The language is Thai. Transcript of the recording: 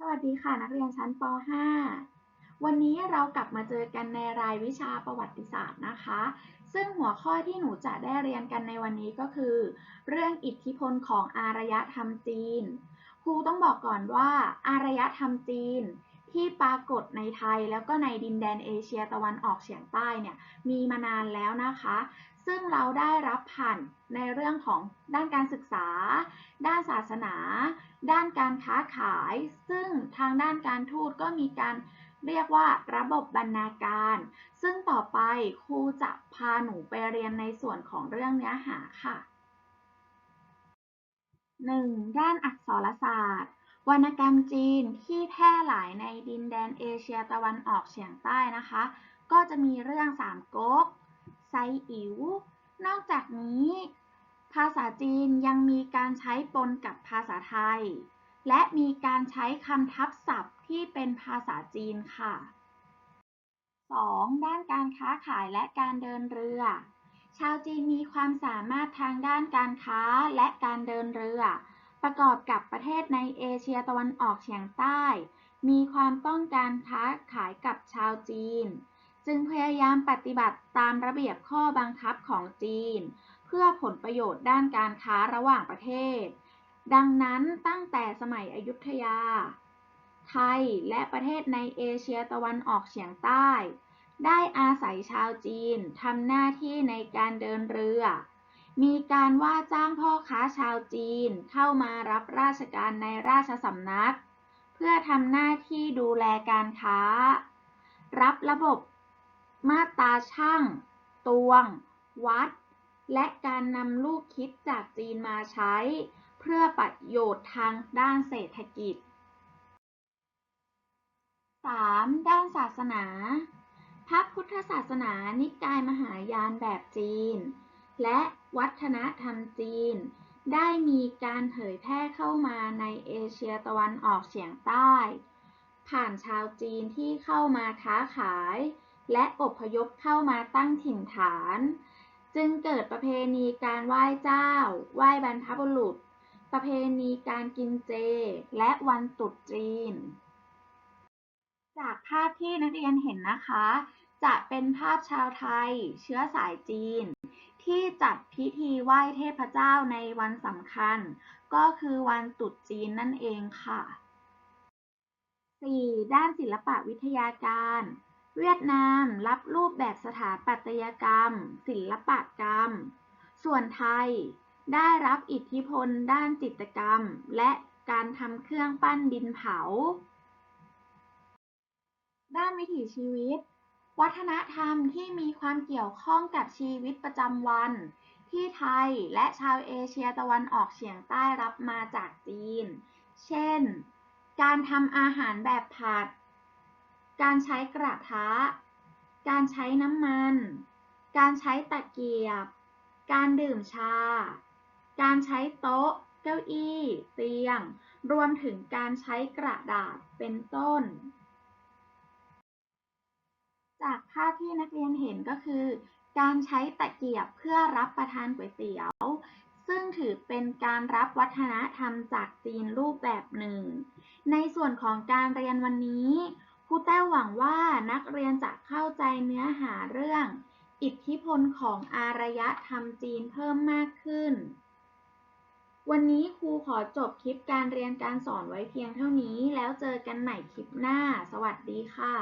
สวัสดีค่ะ นักเรียนชั้นป .5 วันนี้เรากลับมาเจอกันในรายวิชาประวัติศาสตร์นะคะ ซึ่งหัวข้อที่หนูจะได้เรียนกันในวันนี้ก็คือ เรื่องอิทธิพลของอารยธรรมจีน ครูต้องบอกก่อนว่าอารยธรรมจีนที่ปรากฏในไทยแล้วก็ในดินแดนเอเชียตะวันออกเฉียงใต้เนี่ยมีมานานแล้วนะคะ ซึ่งเราได้รับผ่านในเรื่องของด้านการศึกษา ด้านศาสนา ด้านการค้าขาย ซึ่งทางด้านการทูตก็มีการเรียกว่าระบบบรรณาการ ซึ่งต่อไปครูจะพาหนูไปเรียนในส่วนของเรื่องเนื้อหาค่ะ 1. ด้านอักษรศาสตร์ วรรณกรรมจีนที่แพร่หลายในดินแดนเอเชียตะวันออกเฉียงใต้นะคะ ก็จะมีเรื่องสามก๊ก ไซอิ๋ว นอกจากนี้ ภาษาจีนยังมีการใช้ปนกับภาษาไทย และมีการใช้คำทับศัพท์ที่เป็นภาษาจีนค่ะ 2. ด้านการค้าขายและการเดินเรือ ชาวจีนมีความสามารถทางด้านการค้าและการเดินเรือ ประกอบกับประเทศในเอเชียตะวันออกเฉียงใต้ มีความต้องการค้าขายกับชาวจีน จึงพยายามปฏิบัติตามระเบียบข้อบังคับของจีน เพื่อผลประโยชน์ด้านการค้าระหว่างประเทศ ดังนั้นตั้งแต่สมัยอยุธยา ไทยและประเทศในเอเชียตะวันออกเฉียงใต้ ได้อาศัยชาวจีนทำหน้าที่ในการเดินเรือ มีการว่าจ้างพ่อค้าชาวจีนเข้ามารับราชการในราชสำนัก เพื่อทำหน้าที่ดูแลการค้า รับระบบ มาตราช่าง ตวง วัด และการนำลูกคิดจากจีนมาใช้ เพื่อประโยชน์ทางด้านเศรษฐกิจ 3. ด้านศาสนา พระพุทธศาสนานิกายมหายานแบบจีน และวัฒนธรรมจีน ได้มีการเผยแพร่เข้ามาในเอเชียตะวันออกเฉียงใต้ ผ่านชาวจีนที่เข้ามาค้าขาย และอพยพเข้ามาตั้งถิ่นฐาน จึงเกิดประเพณีการไหว้เจ้า ไหว้บรรพบุรุษ ประเพณีการกินเจ และวันตรุษจีน จากภาพที่นักเรียนเห็นนะคะ จะเป็นภาพชาวไทย เชื้อสายจีน ที่จัดพิธีไหว้เทพเจ้าในวันสำคัญ ก็คือวันตรุษจีนนั่นเองค่ะ 4. ด้านศิลปวิทยาการ เวียดนามรับรูปแบบสถาปัตยกรรม ศิลปกรรม ส่วนไทยได้รับอิทธิพลด้านจิตรกรรม และการทำเครื่องปั้นดินเผา ด้านวิถีชีวิต วัฒนธรรมที่มีความเกี่ยวข้องกับชีวิตประจำวัน ที่ไทยและชาวเอเชียตะวันออกเฉียงใต้รับมาจากจีน เช่น การทำอาหารแบบผัด การใช้กระทะ การใช้น้ำมัน การใช้ตะเกียบ การดื่มชา การใช้โต๊ะ เก้าอี้ เตียง รวมถึงการใช้กระดาษ เป็นต้น จากภาพที่นักเรียนเห็นก็คือ การใช้ตะเกียบเพื่อรับประทานก๋วยเตี๋ยว ซึ่งถือเป็นการรับวัฒนธรรมจากจีนรูปแบบหนึ่ง ในส่วนของการเรียนวันนี้ ครูแต้วหวังว่านักเรียนจะเข้าใจเนื้อหาเรื่อง อิทธิพลของอารยธรรมจีนเพิ่มมากขึ้น วันนี้ครูขอจบคลิปการเรียนการสอนไว้เพียงเท่านี้ แล้วเจอกันใหม่คลิปหน้า สวัสดีค่ะ